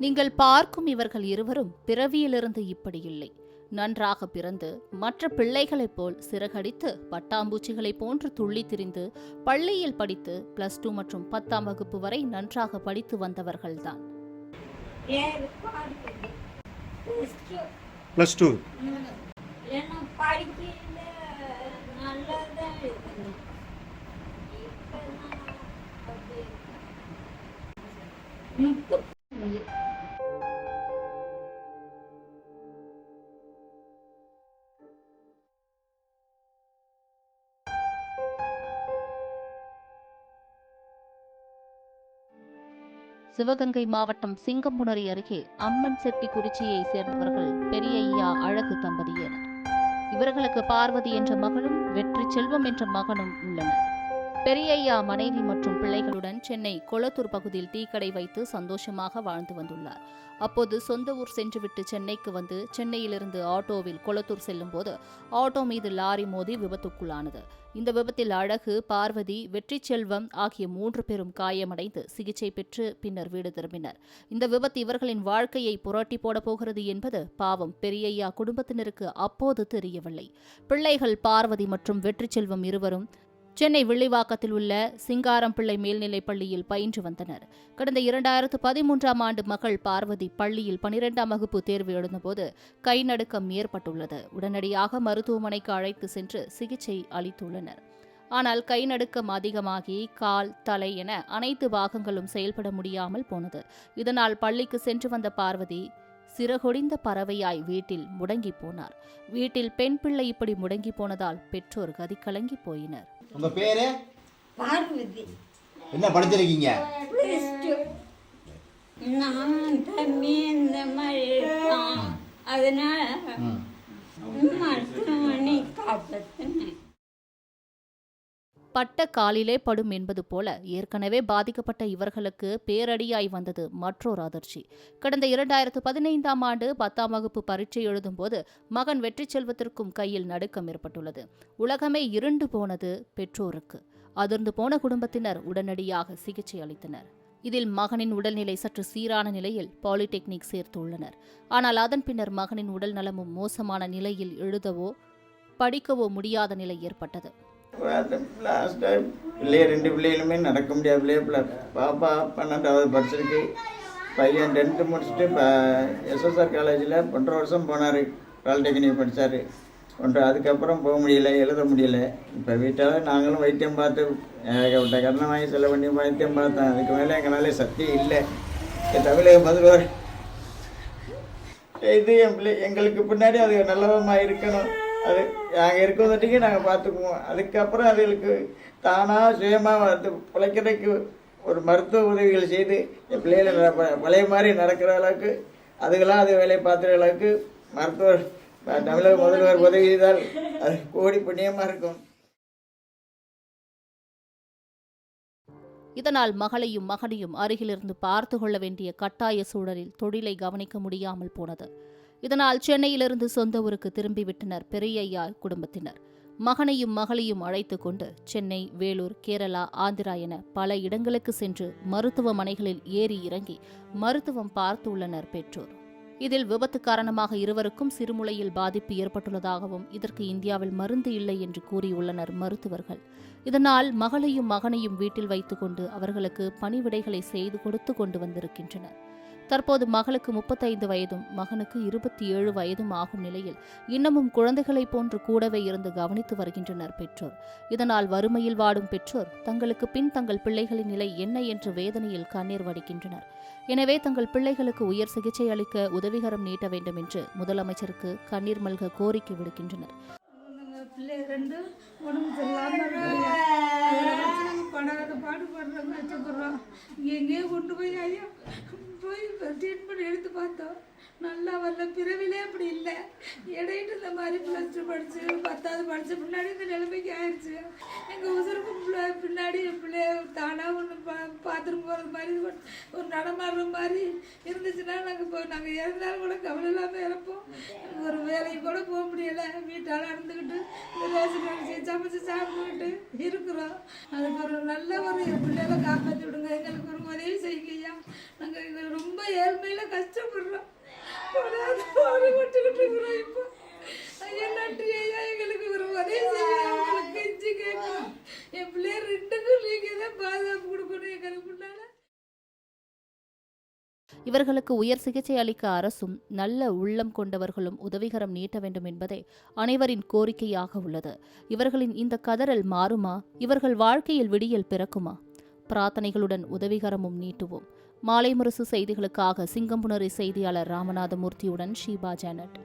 நீங்கள் பார்க்கும் இவர்கள் இருவரும் பிறவியிலிருந்து இப்படி இல்லை நன்றாக பிறந்து மற்ற பிள்ளைகளைப் போல் சிறகடித்து பட்டாம்பூச்சிகளைப் போன்று துள்ளித் திரிந்து பள்ளியில் படித்து பிளஸ் டூ மற்றும் பத்தாம் வகுப்பு வரை நன்றாக படித்து வந்தவர்கள்தான். ப்ளஸ் டூ முப்பது சிவகங்கை மாவட்டம் சிங்கம்புணரி அருகே அம்மன் செட்டி குறிச்சியை சேர்ந்தவர்கள் பெரியய்யா அழகு தம்பதியினர் இவர்களுக்கு பார்வதி என்ற மகளும் வெற்றி செல்வம் என்ற மகனும் உள்ளனர். பெரியய்யா மனைவி மற்றும் பிள்ளைகளுடன் சென்னை கொளத்தூர் பகுதியில் டீக்கடை வைத்து சந்தோஷமாக வாழ்ந்து வந்துள்ளார். அப்போது சொந்த ஊர் சென்றுவிட்டு சென்னைக்கு வந்து சென்னையிலிருந்து ஆட்டோவில் கொளத்தூர் செல்லும்போது ஆட்டோ மீது லாரி மோதி விபத்துக்குள்ளானது. இந்த விபத்தில் அழகு பார்வதி வெற்றி செல்வம் ஆகிய மூன்று பேரும் காயமடைந்து சிகிச்சை பெற்று பின்னர் வீடு திரும்பினர். இந்த விபத்து இவர்களின் வாழ்க்கையை புரட்டி போகிறது என்பது பாவம். பெரியய்யா குடும்பத்தினருக்கு அப்போது தெரியவில்லை. பிள்ளைகள் பார்வதி மற்றும் வெற்றி செல்வம் இருவரும் சென்னை வில்லிவாக்கத்தில் உள்ள சிங்காரம்பிள்ளை மேல்நிலைப் பள்ளியில் பயின்று வந்தனர். கடந்த இரண்டாயிரத்து பதிமூன்றாம் ஆண்டு மகள் பார்வதி பள்ளியில் பனிரெண்டாம் வகுப்பு தேர்வு எழுந்தபோது கை நடுக்கம் ஏற்பட்டுள்ளது. உடனடியாக மருத்துவமனைக்கு அழைத்து சென்று சிகிச்சை அளித்துள்ளனர். ஆனால் கை நடுக்கம் அதிகமாகி கால் தலை என அனைத்து பாகங்களும் செயல்பட முடியாமல் போனது. இதனால் பள்ளிக்கு சென்று வந்த பார்வதி சிறகொடிந்த பறவையாய் வீட்டில் முடங்கி போனார். வீட்டில் பெண் பிள்ளை இப்படி முடங்கி போனதால் பெற்றோர் கதிகலங்கி போயினர். உங்க பேரு? பார்வதி. என்ன படிச்சிருக்கீங்க? நான் தம்பி இந்த மாதிரி இருக்கான் அதனால மருத்துவமனை பட்ட காலிலே படும் என்பது போல ஏற்கனவே பாதிக்கப்பட்ட இவர்களுக்கு பேரடியாய் வந்தது மற்றொரு அதிர்ச்சி. கடந்த இரண்டாயிரத்து பதினைந்தாம் ஆண்டு பத்தாம் வகுப்பு பரீட்சை எழுதும்போது மகன் வெற்றி செல்வத்திற்கும் கையில் நடுக்கம் ஏற்பட்டுள்ளது. உலகமே இருண்டு போனது பெற்றோருக்கு. அதிர்ந்து போன குடும்பத்தினர் உடனடியாக சிகிச்சை அளித்தனர். இதில் மகனின் உடல்நிலை சற்று சீரான நிலையில் பாலிடெக்னிக் சேர்த்துள்ளனர் ஆனால் அதன் பின்னர் மகனின் உடல் நலமும் மோசமான நிலையில் எழுதவோ படிக்கவோ முடியாத நிலை ஏற்பட்டது. லாஸ்ட் டைம் பிள்ளைய ரெண்டு பிள்ளைகளுமே நடக்க முடியாத பிள்ளைய பிள்ளை பாப்பா பன்னெண்டாவது படிச்சிருக்கு. பையன் டென்த்து முடிச்சுட்டு இப்போ எஸ்எஸ்ஆர் காலேஜில் ஒன்றரை வருஷம் போனார். பாலிடெக்னிக் படித்தார் ஒன்று அதுக்கப்புறம் போக முடியல எழுத முடியல. இப்போ வீட்டால் நாங்களும் வைத்தியம் பார்த்து ஏகப்பட்ட கடன் வாங்கி செலவு பண்ணி வைத்தியம் பார்த்தேன். அதுக்கு மேலே எங்களால் சக்தி இல்லை. தமிழக முதல்வர். இது என் பிள்ளை எங்களுக்கு பின்னாடி அது நல்லவமாக இருக்கணும். அது நாங்கள் இருக்கிறதுக்கு நாங்கள் பார்த்துக்குவோம் அதுக்கப்புறம் அதுகளுக்கு தானாக சுயமாக வந்து பிழைக்கிறதுக்கு ஒரு மருத்துவ உதவிகள் செய்து என் பிள்ளைகளை பழைய மாதிரி நடக்கிற அளவுக்கு அதுக்கெல்லாம் அது வேலையை பார்த்துற அளவுக்கு மருத்துவர் தமிழக முதல்வர் உதவி செய்தால் அது கோடி புண்ணியமாக இருக்கும். இதனால் மகளையும் மகனையும் அருகிலிருந்து பார்த்து கொள்ள வேண்டிய கட்டாய சூழலில் தொழிலை கவனிக்க முடியாமல் போனது. இதனால் சென்னையிலிருந்து சொந்த ஊருக்கு திரும்பிவிட்டனர் பெரியய்யா குடும்பத்தினர். மகனையும் மகளையும் அழைத்து கொண்டு சென்னை வேலூர் கேரளா ஆந்திரா என பல இடங்களுக்கு சென்று மருத்துவமனைகளில் ஏறி இறங்கி மருத்துவம் பார்த்துள்ளனர் பெற்றோர். இதில் விபத்து காரணமாக இருவருக்கும் சிறுமுளையில் பாதிப்பு ஏற்பட்டுள்ளதாகவும் இதற்கு இந்தியாவில் மருந்து இல்லை என்று கூறியுள்ளனர் மருத்துவர்கள். இதனால் மகளையும் மகனையும் வீட்டில் வைத்துக்கொண்டு அவர்களுக்கு பணிவிடைகளை செய்து கொடுத்து கொண்டு வந்திருக்கின்றனர். தற்போது மகளுக்கு முப்பத்தைந்து வயதும் மகனுக்கு இருபத்தி ஏழு வயதும் ஆகும் நிலையில் இன்னமும் குழந்தைகளைப் போன்று கூடவே இருந்து கவனித்து வருகின்றனர் பெற்றோர். இதனால் வறுமையில் வாடும் பெற்றோர் தங்களுக்கு பின் தங்கள் பிள்ளைகளின் நிலை என்ன என்று வேதனையில் கண்ணீர் வடிக்கின்றனர். எனவே தங்கள் பிள்ளைகளுக்கு உயர் சிகிச்சை அளிக்க உதவிகரம் நீட்ட வேண்டும் என்று முதலமைச்சருக்கு கண்ணீர் மல்க கோரிக்கை விடுக்கின்றனர். பிள்ளை ரெண்டு கொண்டு போய் ஐயா. போய் ட்ரீட்மெண்ட் எடுத்து பார்த்தோம் நல்லா வரல. பிறவிலே அப்படி இல்லை. இடையிட்டு இந்த மாதிரி ப்ளஸ் டூ படிச்சு பத்தாவது படிச்ச பின்னாடி இந்த நிலைமைக்கு ஆயிடுச்சு எங்கள் உசுருக்கு பிள்ளை பின்னாடி என் பிள்ளைய தானாக ஒன்று பா பாத்ரூம் போகிறது மாதிரி ஒரு- நடமாடுற மாதிரி இருந்துச்சுன்னா நாங்கள் இப்போ நாங்கள் இறந்தாலும் கூட கவலை இல்லாமல் இறப்போம். ஒரு வேலைக்கு கூட போக முடியலை. வீட்டால் அறந்துக்கிட்டு இந்த ரேஷன் அரிசி சமைச்சு சாப்பிட்டுக்கிட்டு இருக்கிறோம். அதுக்கு ஒரு நல்ல ஒரு என் பிள்ளைகளை காப்பாற்றி விடுங்க. எங்களுக்கு ஒரு உதவி செய்யுங்க நாங்கள் ரொம்ப ஏழ்மையில கஷ்டப்படுறோம். இப்போ. ஐயா நன்றி ஐயா எங்களுக்கு ஒரு உதவி கெஞ்சி என் பிள்ளைய ரெண்டுக்கும் தான் பாதுகாப்பு கொடுக்கணும் எங்களுக்கு முன்னால. இவர்களுக்கு உயர் சிகிச்சை அளிக்க அரசும் நல்ல உள்ளம் கொண்டவர்களும் உதவிகரம் நீட்ட வேண்டும் என்பதே அனைவரின் கோரிக்கையாக உள்ளது. இவர்களின் இந்த கதறல் மாறுமா? இவர்கள் வாழ்க்கையில் விடியல் பிறக்குமா? பிரார்த்தனைகளுடன் உதவிகரமும் நீட்டுவோம். மாலை முரசு செய்திகளுக்காக சிங்கம்புணரி செய்தியாளர் ராமநாதமூர்த்தியுடன் ஷீபா ஜானட்.